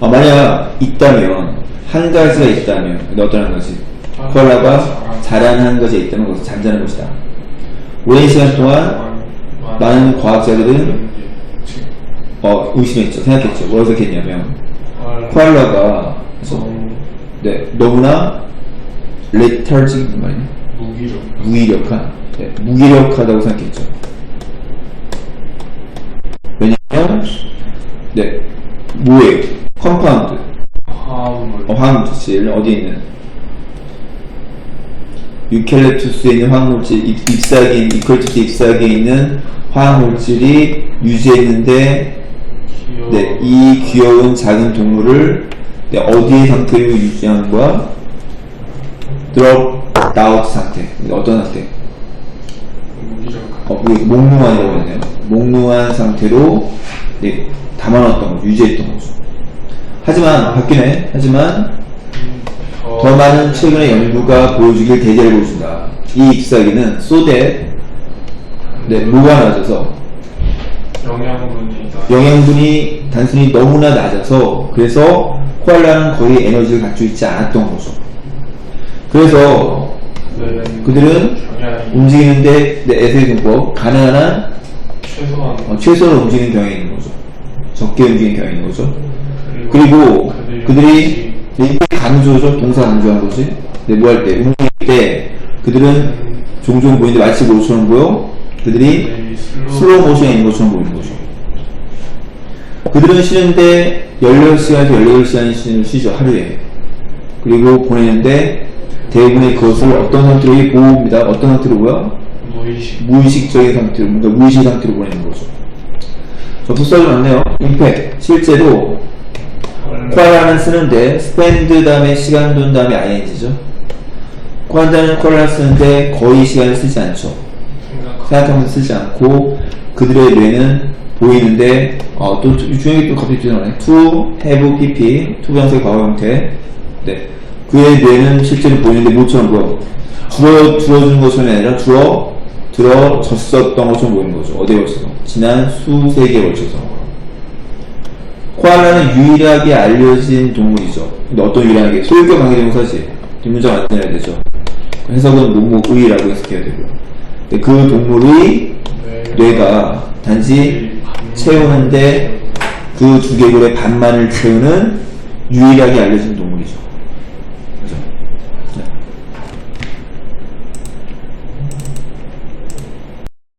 어, 만약 있다면 한 가지가 있다면 어떤 한 가지? 코알라가 자라는 것이 있다면 그것은 잠자는 것이다. 오랜 시간 동안 많은 과학자들은 어, 의심했죠. 생각했죠. 뭐라고 생각했냐면 코알라가 네, 너무나 레터직 말이냐 무기력 무기력한 네, 무기력하다고 생각했죠. 왜냐면 네 무해 컴파운드 화합물 어, 화학물질 어디에 있는 유켈레투스에 있는 화학물질 잎- 잎사귀 이퀄티스 잎사귀에 있는 화학물질이 유지했는데 기억 네, 이 귀여운 작은 동물을 네, 어디의 상태로 유지하는 거야? drop out 상태 네, 어떤 상태? 어, 뭐, 몽롱한이라고 했네요. 몽롱한 상태로 네, 담아놨던 거, 유지했던 거죠. 하지만 바뀌네. 하지만 더 많은 최근의 연구가 보여주길 대개를 보여준다. 이 잎사귀는 소대 네, 뭐가 낮아서 영양분이 영양분이 단순히 너무나 낮아서 그래서 코알라는 거의 에너지를 갖추고 있지 않았던 거죠. 그래서 그들은 경향이 움직이는데 네, 에세이 등법 가능한 한 최소한 어, 최소로 움직이는 경향이 있는 거죠. 적게 움직이는 경향이 있는 거죠. 그리고 그들이 이게 강조죠. 동사 강조한 거지. 네, 뭐할 때, 움직일 때 그들은 종종 보이는데 마치 뭐처럼 보여? 그들이 네, 슬로우 모션에 있는 것처럼 보이는 거죠. 그들은 쉬는데 16시간에서 18시간 쉬는 쉬죠, 하루에. 그리고 보내는데 대부분의 그것을 어떤 상태로 이 보호입니다. 어떤 상태로고요? 무의식 무의식적인 상태로, 뭔가 무의식 상태로 보내는 거죠. 저 부스터즈 맞네요. 임팩. 실제로 코알라는 쓰는데 spend 다음에 시간 돈 다음에 ing죠. 코알라는 코알라 쓰는데 거의 시간을 쓰지 않죠. 생각 생각하면서 쓰지 않고 그들의 뇌는 보이는데 어, 또 중요한 게또 갑자기 뛰어나네. to have pp 투병식 과거 형태. 네. 그의 뇌는 실제로 보이는데 뭐처럼 보여? 주어 주어준 것처럼 아니라 주어 들어졌었던 것처럼 보이는 거죠. 어디에 걸쳐서? 지난 수세 기에 걸쳐서. 코알라는 유일하게 알려진 동물이죠. 근데 어떤 유일하게? 소유격 관계동사지. 뒷문장 완전해야 되죠. 해석은 뭐뭐의라고 해석해야 되고요. 근데 그 동물의 뇌가 단지 채우는데 그 두 개골의 반만을 채우는 유일하게 알려진